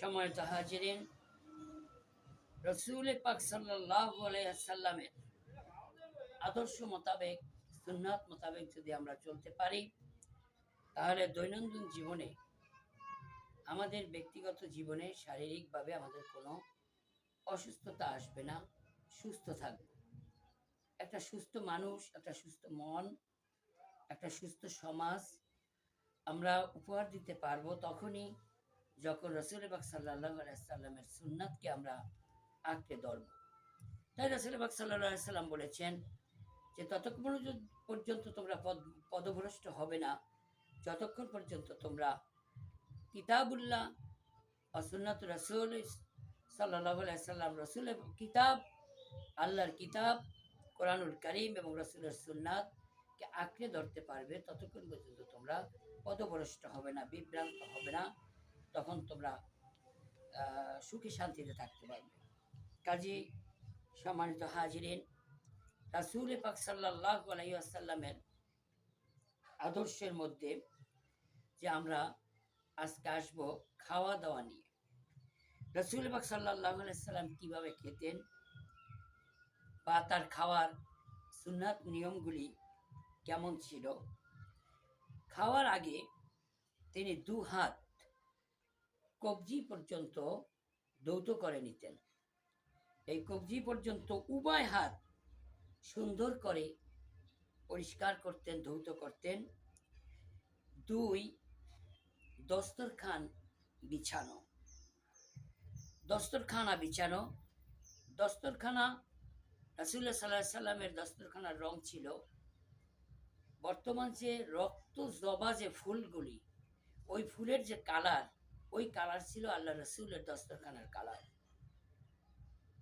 সময়ত হাজিরিন। রসুল পাক সাল্লামের আদর্শ মোতাবেক, সুন্নাত মোতাবেক যদি আমরা চলতে পারি, তাহলে দৈনন্দিন জীবনে আমাদের ব্যক্তিগত জীবনে শারীরিকভাবে আমাদের কোনো অসুস্থতা আসবে না, সুস্থ থাকবে। একটা সুস্থ মানুষ, একটা সুস্থ মন, একটা সুস্থ সমাজ আমরা উপহার দিতে পারব তখনই যখন রসুল বাক সাল্লাহ সাল্লামের সুন্নাতকে আমরা আঁকড়ে ধরব। তাই রসুল বাক সাল্লাহ সাল্লাম বলেছেন যে, ততক্ষণ পর্যন্ত- পর্যন্ত তোমরা পদ, পদভ্রষ্ট হবে না। যতক্ষণ পর্যন্ত তোমরা কিতাবুল্লাহ অসুন্নাত রসুল সাল্লাহ সাল্লাম রসুলের কিতাব, আল্লাহর কিতাব, কোরআনুল করিম এবং রসুলের সুন্নাতকে আঁকড়ে ধরতে পারবে, ততক্ষণ পর্যন্ত তোমরা পদভ্রষ্ট হবে না, বিভ্রান্ত হবে না। তখন তোমরা সুখী শান্তিতে থাকতে পারবে। কাজী সম্মানিত হাজিরিন, রাসুল পাক সাল্লাহ আলাইসাল্লামের আদর্শের মধ্যে যে আমরা আজকে আসব খাওয়া দাওয়া নিয়ে। রসুল পাক সাল্লাহ সাল্লাম কীভাবে খেতেন বা তার খাওয়ার সুন্নাত নিয়মগুলি কেমন ছিল? খাওয়ার আগে তিনি দু হাত কবজি পর্যন্ত দৌত করে নিতেন। এই কবজি পর্যন্ত উভয় হাত সুন্দর করে পরিষ্কার করতেন, ধৌত করতেন। দুই, দস্তরখান বিছানো। দস্তরখানা বিছানো। দস্তরখানা রাসুল্লাহ সাল্লাহ সাল্লামের দস্তরখানার রং ছিল বর্তমান যে রক্ত জবা যে ফুলগুলি, ওই ফুলের যে কালার ওই কালার ছিল আল্লাহ রসুলের দস্তরখানার কালার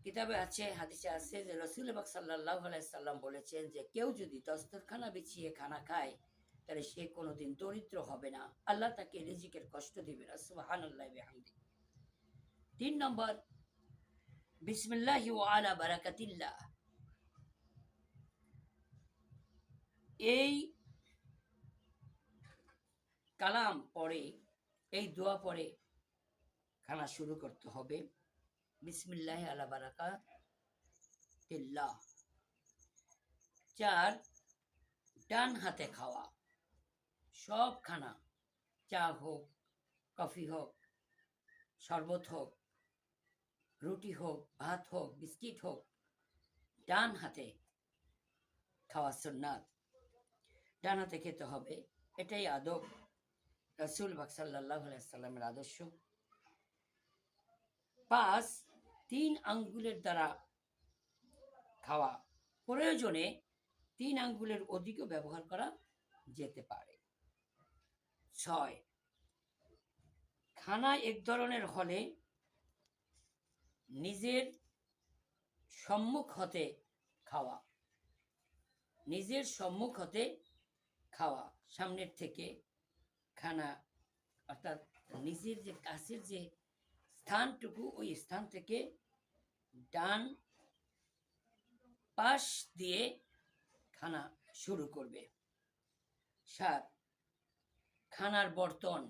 কিতাবে আছে, হাদিসে আছে যে রসুল বাক সাল্লাহ সাল্লাম বলেছেন যে কেউ যদি দস্তরখানা বিছিয়ে খানা খায়, তাহলে সে কোনোদিন দরিদ্র হবে না। আল্লাহ তাকে রিজিকের কষ্ট দিবে না সুবাহান আল্লাহ বেহামদি। তিন নম্বর, বিসমিল্লাহ আলা বারাকাতিল্লাহ। এই কালাম পরে এই দোয়া পরে খানা শুরু করতে হবে। বিসমিল্লাহ আলা বারাকা চার, ডান হাতে খাওয়া। সব খানা, চা হোক, কফি হোক, শরবত হোক, রুটি হোক, ভাত হোক, বিস্কিট হোক, ডান হাতে খাওয়া সুন্নাত। ডান হাতে খেতে হবে, এটাই আদব। রসুল বাক সাল্লাহ আদর্শ। পাঁচ, তিন আঙ্গুলের দ্বারা খাওয়া প্রয়োজনে তিন আঙ্গুলের অধিকও ব্যবহার করা যেতে পারে। ছয়, খানা এক ধরনের হলে নিজের সম্মুখ হতে খাওয়া, নিজের সম্মুখ হতে খাওয়া, সামনের থেকে খানা, অর্থাৎ নিজের যে কাছের যে স্থানটুকু, ওই স্থান থেকে ডান পাশ দিয়ে খানা শুরু করবে। সাত, খানার বর্তন,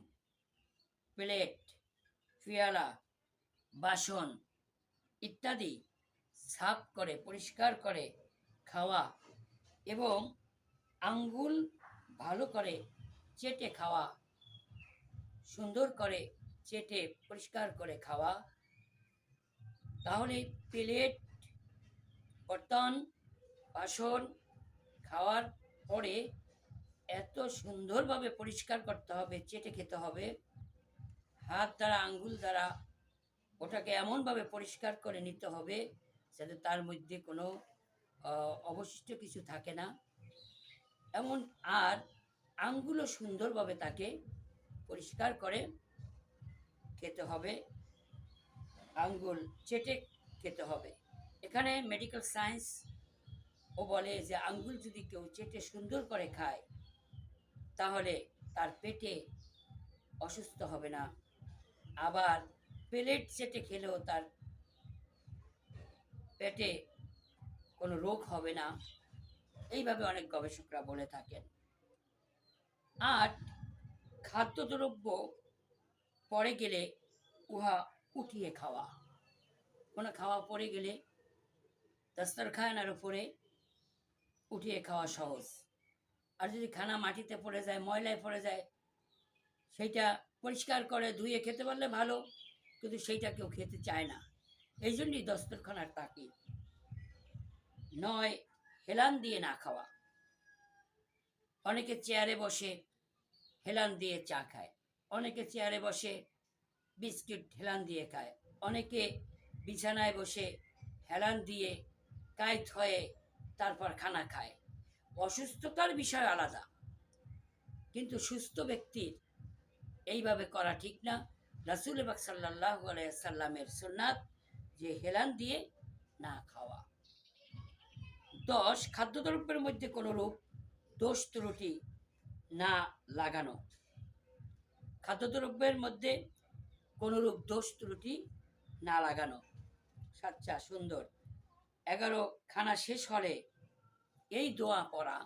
প্লেট পেয়ালা বাসন ইত্যাদি সাফ করে, পরিষ্কার করে খাওয়া এবং আঙ্গুল ভালো করে চেটে খাওয়া। সুন্দর করে চেটে পরিষ্কার করে খাওয়া। তাহলে প্লেট, বর্তন, বাসন খাওয়ার পরে এত সুন্দরভাবে পরিষ্কার করতে হবে, চেটে খেতে হবে। হাত দ্বারা, আঙ্গুল দ্বারা ওটাকে এমনভাবে পরিষ্কার করে নিতে হবে যাতে তার মধ্যে কোনো অবশিষ্ট কিছু থাকে না। এমন আর আঙ্গুলও সুন্দরভাবে তাকে পরিষ্কার করে খেতে হবে। আঙ্গুল চেটে খেতে হবে। এখানে মেডিকেল সায়েন্স ও বলে যে আঙ্গুল যদি কেউ চেটে সুন্দর করে খায়, তাহলে তার পেটে অসুস্থ হবে না। আবার প্লেট চেটে খেলেও তার পেটে কোনো রোগ হবে না। এইভাবে অনেক গবেষকরা বলে থাকেন। আর খাদ্যদ্রব্য পরে গেলে উহা উঠিয়ে খাওয়া। কোনো খাওয়া পরে গেলে দস্তরখানার উপরে উঠিয়ে খাওয়া সহজ। আর যদি খানা মাটিতে পড়ে যায়, ময়লায় পড়ে যায়, সেইটা পরিষ্কার করে ধুয়ে খেতে পারলে ভালো, কিন্তু সেইটা কেউ খেতে চায় না। এই জন্যই দস্তরখানার তাকি নয়, হেলান দিয়ে না খাওয়া। অনেকে চেয়ারে বসে হেলান দিয়ে চা খায়, অনেকে চেয়ারে বসে বিস্কিট হেলান দিয়ে খায়, অনেকে বিছানায় বসে হেলান দিয়ে কায়ত হয়ে তারপর খানা খায়। অসুস্থতার বিষয় আলাদা, কিন্তু সুস্থ ব্যক্তির এইভাবে করা ঠিক না। রাসুল বাক সাল্লাহ সাল্লামের সুন্নাত যে হেলান দিয়ে না খাওয়া। দশ, খাদ্যদ্রব্যের মধ্যে কোনো রূপ দোষ ত্রুটি না লাগানো। খাদ্যদ্রব্যের মধ্যে কোনোরূপ দোষ ত্রুটি না লাগানো। সাচ্চা সুন্দর। এগারো, খানা শেষ হলে এই দোয়া পড়া,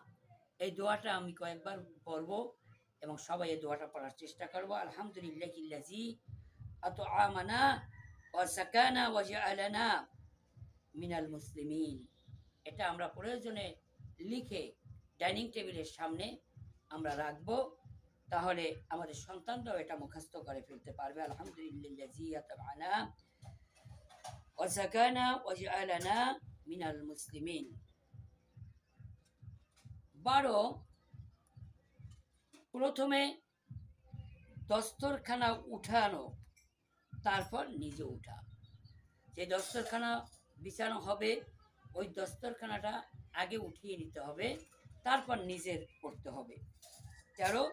এই দোয়াটা আমি কয়েকবার পড়ব এবং সবাই এই দোয়াটা পড়ার চেষ্টা করব। আলহামদুলিল্লাহ ইল্লাজি আত আমানা ও সাকানা ওয়াজি আলানা মিনাল মুসলিমিন। এটা আমরা প্রয়োজনে লিখে ডাইনিং টেবিলের সামনে আমরা রাখব, তাহলে আমাদের সন্তানরাও এটা মুখস্থ করে ফেলতে পারবে। আলহামদুলিল্লাহ মুসলিমিন। বারো, প্রথমে দস্তরখানা উঠানো, তারপর নিজে উঠা। যে দস্তরখানা বিছানো হবে, ওই দস্তরখানাটা আগে উঠিয়ে নিতে হবে। তারপর নিজের করতে হবে। তেরো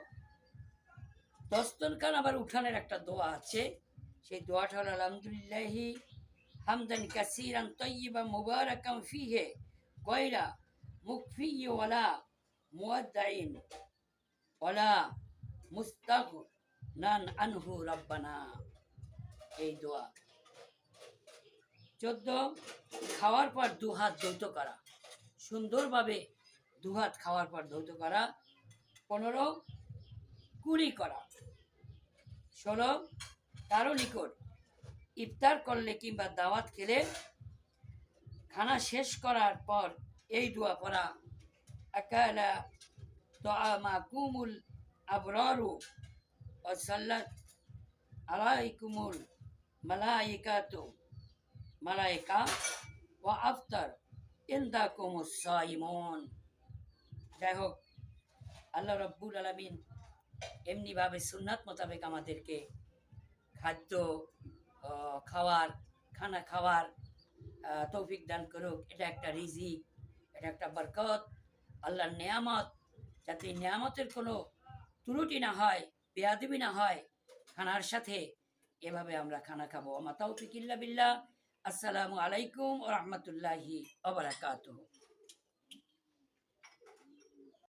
দস্তরখান আবার উঠানের একটা দোয়া আছে। সেই দোয়াটা হলো, আলহামদুলিল্লাহি হামদান কাসিরান তৈবা মুবারাকাম ফিহে গয়রা মুকফি ওয়ালা মুয়াদ্দাইন ওয়ালা মুস্তাক নান আনহু রব্বানা। এই দোয়া। চোদ্দ, খাওয়ার পর দুহাত দ্বৈত করা। সুন্দরভাবে দুহাত খাওয়ার পর দ্বৈত করা, পনেরো, কুড়ি করা, ষোলো কারও নিকট ইফতার করলে কিংবা দাওয়াত খেলে খানা শেষ করার পর এই দোয়া পড়া, আকালা তো কুমুল আবরারু সাল্লাত আলাইকুমুল মালাইকাতু। মালাইকা ও আফতার ইন্দা কুমুস সাইমন। যাই হোক আল্লাহ রব্বুল আলমিন এমনিভাবে সুন্নাত মোতাবেক আমাদেরকে খাদ্য খাওয়ার, খানা খাওয়ার তৌফিক দান করুক। এটা একটা রিজিক, এটা একটা বরকত। আল্লাহর নেয়ামত, যাতে নেয়ামতের কোনো ত্রুটি না হয়, বেয়াদবি না হয়, খানার সাথে এভাবে আমরা খানা খাব। আমা তৌফিক ইল্লা বিল্লাহ। আসসালামু আলাইকুম ও রহমতুল্লাহি ওবরাকাতুহ